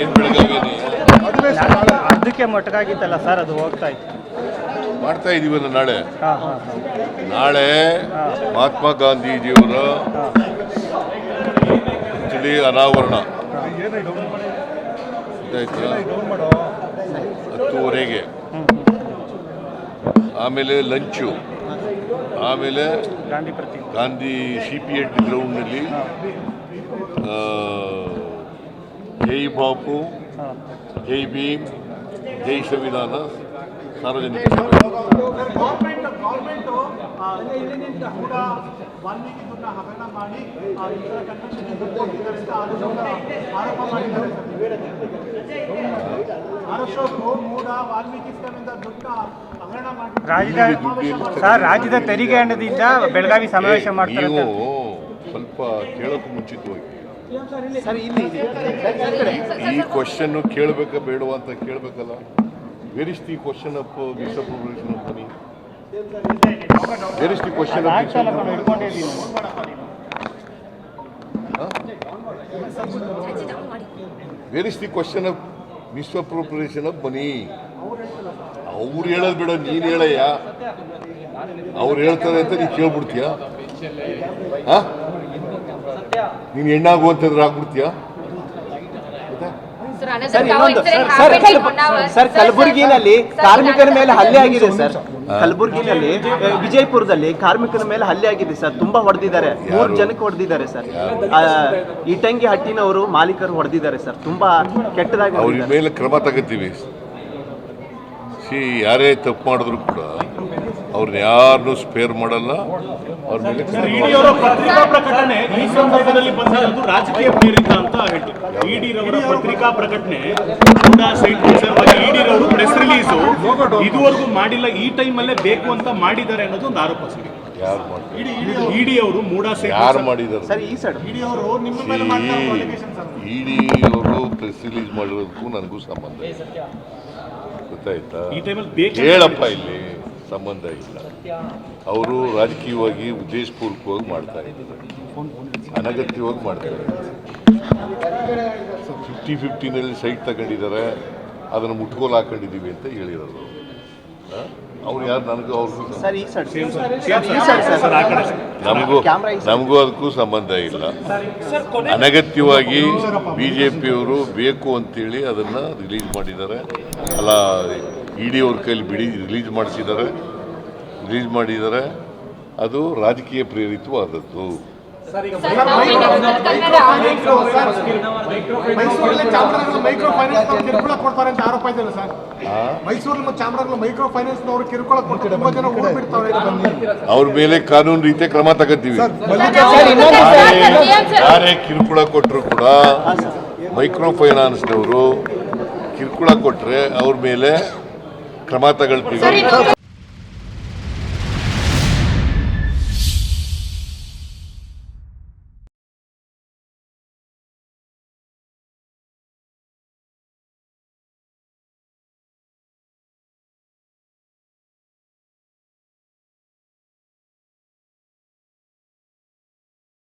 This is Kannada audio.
ಏನು ಬೆಳಗಾವಿ ಅದಕ್ಕೆ ಮೊಟಕಾಗಿತ್ತಲ್ಲ ಸರ್ ಅದು ಹೋಗ್ತಾ ಇತ್ತು. ಮಾಡ್ತಾ ಇದೀವಲ್ಲ ನಾಳೆ? ನಾಳೆ ಮಹಾತ್ಮ ಗಾಂಧೀಜಿಯವರ ತಿಳಿ ಅನಾವರಣ. ಹತ್ತುವರೆಗೆ. ಆಮೇಲೆ ಲಂಚು. ಆಮೇಲೆ ಗಾಂಧಿ ಸಿ ಪಿ ಎಡ್ ಗ್ರೌಂಡ್ನಲ್ಲಿ ಜೈ ಬಾಪು ಜೈ ಭೀಮ್ ಜೈ ಸಂವಿಧಾನ ಸಾರ್ವಜನಿಕ ರಾಜ್ಯದ ಸರ್ ರಾಜ್ಯದ ತೆರಿಗೆ ಹಣದಿಂದ ಬೆಳಗಾವಿ ಸಮಾವೇಶ ಮಾಡ್ತಾರೆ ನೀವು ಸ್ವಲ್ಪ ಕೇಳೋಕ್ಕೂ ಮುಂಚಿತವಾಗಿ ಈ ಕ್ವಶನ್ ಕೇಳಬೇಕಾ ಬೇಡ ಅಂತ ಕೇಳಬೇಕಲ್ಲ? Where is the question of misappropriation of money where is the question of. Where is the question of misappropriation of money ಅವ್ರು ಹೇಳೋದು ಬೇಡ ನೀನು ಹೇಳಯ್ಯ. ಅವ್ರು ಹೇಳ್ತಾರೆ ಅಂತ ನೀನು ಕೇಳ್ಬಿಡ್ತೀಯ? ಹಾ ನೀನು ಹೆಣ್ಣಾಗು ಅಂತಂದ್ರೆ ಆಗ್ಬಿಡ್ತೀಯಾ? ಸರ್ ಕಲಬುರಗಿನಲ್ಲಿ ಕಾರ್ಮಿಕರ ಮೇಲೆ ಹಲ್ಲೆ ಆಗಿದೆ ಸರ್ ಕಲಬುರಗಿನಲ್ಲಿ ವಿಜಯಪುರದಲ್ಲಿ ಕಾರ್ಮಿಕರ ಮೇಲೆ ಹಲ್ಲೆ ಆಗಿದೆ ಸರ್. ತುಂಬಾ ಹೊಡೆದಿದ್ದಾರೆ. ಮೂರು ಜನಕ್ಕೆ ಹೊಡೆದಿದ್ದಾರೆ ಸರ್. ಇಟಂಗಿ ಹಟ್ಟಿನವರು ಮಾಲೀಕರು ಹೊಡೆದಿದ್ದಾರೆ ಸರ್. ತುಂಬಾ ಕೆಟ್ಟದಾಗಿ ಅವ್ರ ಮೇಲೆ ಕ್ರಮ ತಗೋತೀವಿ. ಯಾರೇ ತಪ್ಪು ಮಾಡಿದ್ರು ಕೂಡ ಅವ್ರನ್ನ ಯಾರನ್ನೂ ಸ್ಪೇರ್ ಮಾಡಲ್ಲ. ಅವ್ರ ಮೇಲೆ ಪತ್ರಿಕಾ ಪ್ರಕಟಣೆ ಈ ಸಂದರ್ಭದಲ್ಲಿ ಬಂದಿರೋದು ರಾಜಕೀಯ ಪ್ರೇರಿತ ಅಂತ ಹೇಳ್ತೀವಿ. ಇಡಿರವರ ಪತ್ರಿಕಾ ಪ್ರಕಟಣೆ ಕೂಡ ಸೈಟ್ ಇಡಿರವರು ಪ್ರೆಸ್ ರಿಲೀಸು ಇದುವರೆಗೂ ಮಾಡಿಲ್ಲ ಈ ಟೈಮಲ್ಲೇ ಬೇಕು ಅಂತ ಮಾಡಿದ್ದಾರೆ ಅನ್ನೋದು ಒಂದು ಆರೋಪ ಸರ್. ಇಡಿ ಅವರು. ಮೂಡ ಸೈಟ್ ಯಾರು ಮಾಡಿದ್ದಾರೆ? ಸರ್ ಈ ಸೈಡ್ ಅವರು ನಿಮ್ಮ ಮೇಲೆ ಮಾಡ್ತಾರೆ ಅಲಿಗೇಷನ್ ಸರ್. ಇಡಿ ಅವರು ಪ್ರೆಸ್ ರಿಲೀಸ್ ಮಾಡಿರೋದಕ್ಕೂ ನನಗೂ ಸಂಬಂಧ ಗೊತ್ತಾಯ್ತಾ? ಈ ಟೈಮಲ್ಲಿ ಬೇಕು ಹೇಳಪ್ಪ ಇಲ್ಲಿ. ಸಂಬಂಧ ಇಲ್ಲ. ಅವರು ರಾಜಕೀಯವಾಗಿ ಉದ್ದೇಶಪೂರ್ವಕವಾಗಿ ಮಾಡ್ತಾ ಇದ್ದಾರೆ. ಅನಗತ್ಯವಾಗಿ ಮಾಡ್ತಾ ಇದ್ದಾರೆ. ಫಿಫ್ಟಿ ಫಿಫ್ಟಿನಲ್ಲಿ ಸೈಟ್ ತಗೊಂಡಿದ್ದಾರೆ. ಅದನ್ನು ಮುಟ್ಕೋಲ್ ಹಾಕೊಂಡಿದ್ದೀವಿ ಅಂತ ಹೇಳಿರೋದು ಅವ್ರು. ಯಾರು? ನನಗೂ ಅವ್ರ ಸರ್ ಈ ಸೈಡ್ ಸೇಮ್ ಸರ್. ಈ ಸರ್. ನಮಗೂ ನಮಗೂ ಅದಕ್ಕೂ ಸಂಬಂಧ ಇಲ್ಲ. ಅನಗತ್ಯವಾಗಿ ಬಿ ಜೆ ಪಿಯವರು ಬೇಕು ಅಂತೇಳಿ ಅದನ್ನು ರಿಲೀಸ್ ಮಾಡಿದ್ದಾರೆ. ಅಲ್ಲ ಇಡಿ ಅವ್ರ ಕೈಲಿ ಬಿಡಿ ರಿಲೀಸ್ ಮಾಡಿಸಿದ್ದಾರೆ ರಿಲೀಸ್ ಮಾಡಿದ್ದಾರೆ. ಅದು ರಾಜಕೀಯ ಪ್ರೇರಿತವಾದದ್ದು. ಅವ್ರ ಮೇಲೆ ಕಾನೂನು ರೀತಿ ಕ್ರಮ ತಗೋತೀವಿ. ಯಾರೇ ಕಿರುಕುಳ ಕೊಟ್ಟರು ಕೂಡ ಮೈಕ್ರೋ ಫೈನಾನ್ಸ್ನವರು ಕಿರುಕುಳ ಕೊಟ್ಟರೆ ಅವ್ರ ಮೇಲೆ ಕ್ರಮ ತಗೊಳ್ತೀವಿ.